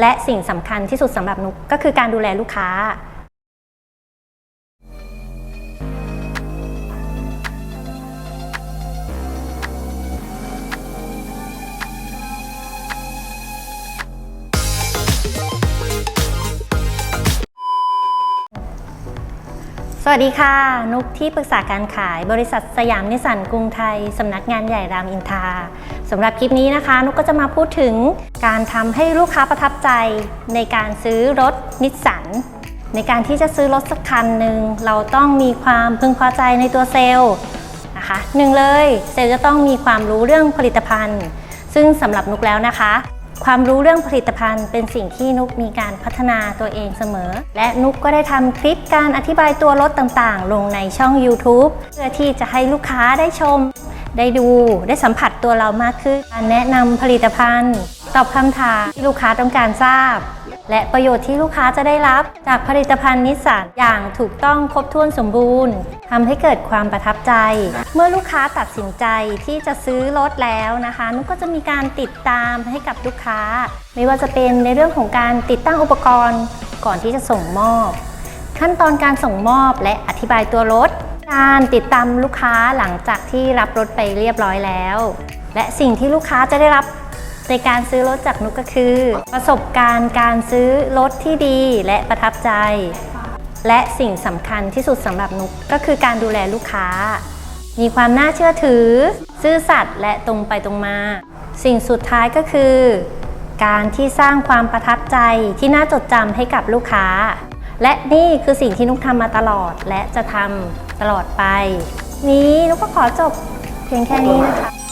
และสิ่งสำคัญที่สุดสำหรับนุกก็คือการดูแลลูกค้า สวัสดีค่ะ นุกที่ปรึกษาการขายบริษัทสยามนิสสันกรุงไทย สำนักงานใหญ่รามอินทราสำหรับคลิปนี้นะคะ นุกก็จะมาพูดถึงการทำให้ลูกค้าประทับใจในการซื้อรถนิสสันในการที่จะซื้อรถสักคันหนึ่งเราต้องมีความพึงพอใจในตัวเซลล์นะคะหนึ่งเลยเซลล์จะต้องมีความรู้เรื่องผลิตภัณฑ์ ซึ่งสำหรับนุกแล้วนะคะ ความรู้เรื่องผลิตภัณฑ์เป็นสิ่งที่นุกมีการพัฒนาตัวเองเสมอ และนุกก็ได้ทำคลิปการอธิบายตัวรถต่างๆ ลงในช่อง YouTube เพื่อที่จะให้ลูกค้าได้ชม ได้ดูได้สัมผัสตัวเรามากขึ้น การแนะนำผลิตภัณฑ์ ตอบคำถามที่ลูกค้าต้องการทราบ และประโยชน์ที่ลูกค้าจะได้รับ จากผลิตภัณฑ์นิสสันอย่างถูกต้องครบถ้วนสมบูรณ์ทำให้เกิดความประทับใจ เมื่อลูกค้าตัดสินใจที่จะซื้อรถแล้วนะคะนุกก็จะมีการติดตามให้กับลูกค้า ไม่ว่าจะเป็นในเรื่องของการติดตั้งอุปกรณ์ก่อนที่จะส่งมอบ ขั้นตอนการส่งมอบและอธิบายตัวรถ การติดตามลูกค้าหลังจากที่รับรถไปเรียบร้อยแล้ว และสิ่งที่ลูกค้าจะได้รับ ในการซื้อรถจากนุกก็คือ ประสบการณ์การซื้อรถที่ดีและประทับใจ และสิ่งสำคัญที่สุดสำหรับนุกก็คือการดูแลลูกค้า มีความน่าเชื่อถือ ซื่อสัตย์และตรงไปตรงมา สิ่งสุดท้ายก็คือ การที่สร้างความประทับใจที่น่าจดจำให้กับลูกค้า และนี่คือสิ่งที่นุกทำมาตลอดและจะทำตลอดไป นี้นุกก็ขอจบเพียงแค่นี้นะคะ